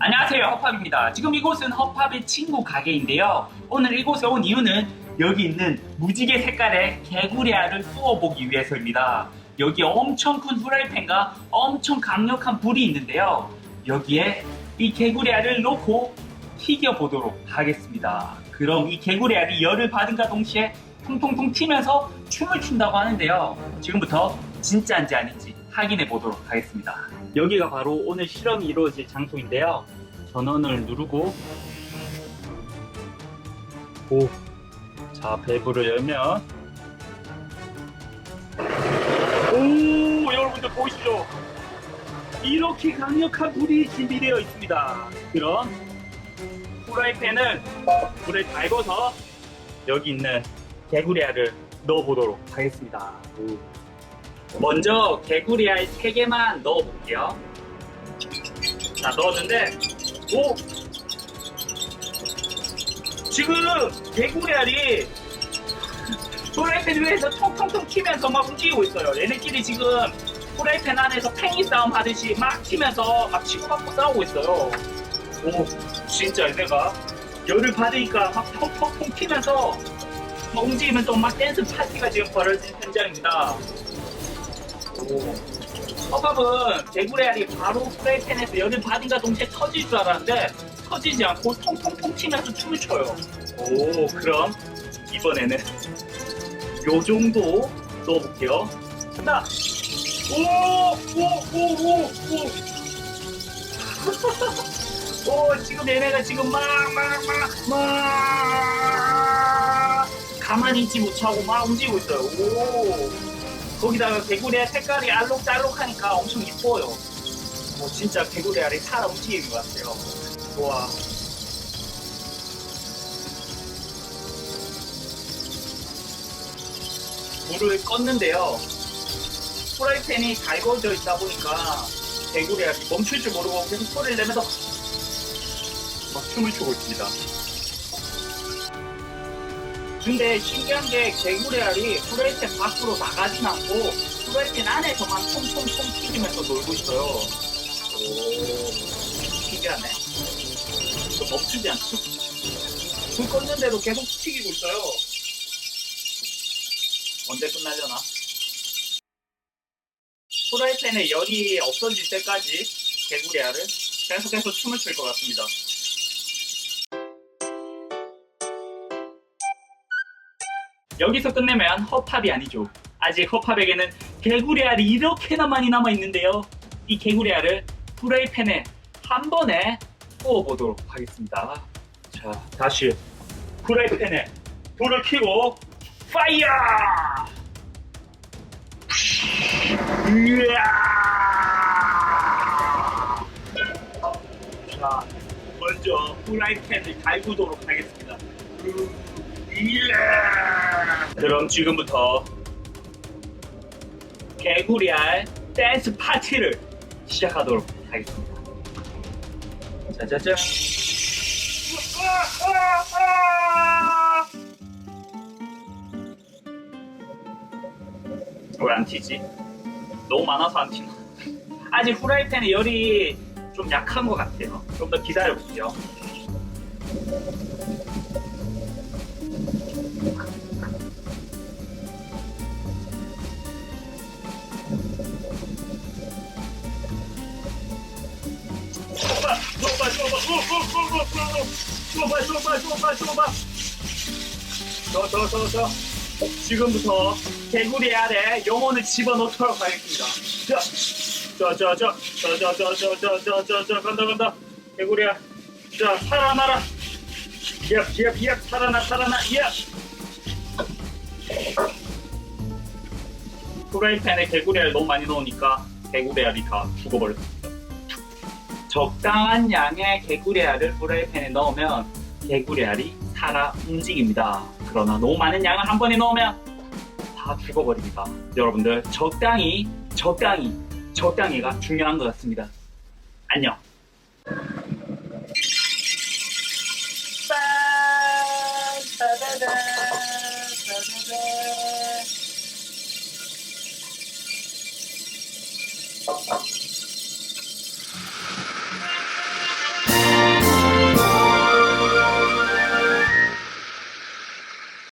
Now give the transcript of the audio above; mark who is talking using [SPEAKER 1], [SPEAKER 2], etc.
[SPEAKER 1] 안녕하세요. 허팝입니다. 지금 이곳은 허팝의 친구 가게인데요. 오늘 이곳에 온 이유는 여기 있는 무지개 색깔의 개구리알을 구워보기 위해서입니다. 여기 엄청 큰 후라이팬과 엄청 강력한 불이 있는데요. 여기에 이 개구리알을 놓고 튀겨보도록 하겠습니다. 그럼 이 개구리알이 열을 받은가 동시에 통통통 튀면서 춤을 춘다고 하는데요. 지금부터 진짜인지 아닌지 확인해 보도록 하겠습니다 여기가 바로 오늘 실험이 이루어질 장소인데요. 전원을 누르고 오, 자 밸브를 열면 오 여러분들 보이시죠? 이렇게 강력한 불이 준비되어 있습니다. 그럼 프라이팬을 불을 달궈서 여기 있는 개구리알을 넣어보도록 하겠습니다. 오. 먼저 개구리 알 3개만 넣어볼게요. 자, 넣었는데, 오! 지금 개구리 알이 프라이팬 위에서 통통통 튀면서 막 움직이고 있어요. 얘네끼리 지금 프라이팬 안에서 팽이 싸움 하듯이 막 튀면서 막 치고받고 싸우고 있어요. 오, 진짜 얘네가 열을 받으니까 막 펑펑펑 튀면서 막 움직이면서 막 댄스 파티가 지금 벌어진 현장입니다. 허팝은 개구리알이 바로 프라이팬에서 열을 받은가 동시에 터질 줄 알았는데 터지지 않고 통통통 튀면서 춤을 춰요. 오, 그럼 이번에는 요 정도 넣어볼게요. 간다! 오! 오! 오! 오! 오! 오, 지금 얘네가 지금 막, 막, 막, 막, 가만히 있지 못하고 막 움직이고 있어요. 오! 거기다가 개구리의 색깔이 알록달록하니까 엄청 이뻐요. 뭐 진짜 개구리 알이 살아 움직이는 것 같아요. 와. 불을 껐는데요. 프라이팬이 달궈져 있다 보니까 개구리 알이 멈출 줄 모르고 계속 소리를 내면서 막 춤을 추고 있습니다. 근데 신기한 게 개구리 알이 프라이팬 밖으로 나가진 않고 프라이팬 안에서만 통통통 튀기면서 놀고 있어요. 오, 신기하네. 또 멈추지 않죠? 불 껐는데도 계속 튀기고 있어요. 언제 끝나려나? 프라이팬에 열이 없어질 때까지 개구리 알을 계속해서 춤을 출 것 같습니다. 여기서 끝내면 허팝이 아니죠. 아직 허팝에게는 개구리 알이 이렇게나 많이 남아 있는데요. 이 개구리 알을 프라이팬에 한 번에 구워보도록 하겠습니다. 자, 다시 프라이팬에 불을 켜고 파이어! 으아! 자, 먼저 프라이팬을 달구도록 하겠습니다. 이야! 그럼 지금부터 개구리알 댄스 파티를 시작하도록 하겠습니다. 짜자잔. 왜 안 튀지? 너무 많아서 안 튀나? 아직 후라이팬에 열이 좀 약한 것 같아요. 좀 더 기다려볼게요. 좁아, 좁아, 좁아, 좁아. 저, 저, 저, 저. 지금부터 개구리 아래 영혼을 집어넣도록 하겠습니다. 자, 저, 저, 저, 저, 저, 저, 저, 저, 저, 저, 저, 간다, 간다. 개구리야. 자, 살아나라. 야, 야, 야, 살아나, 살아나, 야. 프라이팬에 개구리알 너무 많이 넣으니까 개구리알이 다 죽어버렸습니다. 적당한 양의 개구리알을 프라이팬에 넣으면 개구리알이 살아 움직입니다. 그러나 너무 많은 양을 한 번에 넣으면 다 죽어버립니다. 여러분들 적당히 적당히 적당히가 중요한 것 같습니다. 안녕.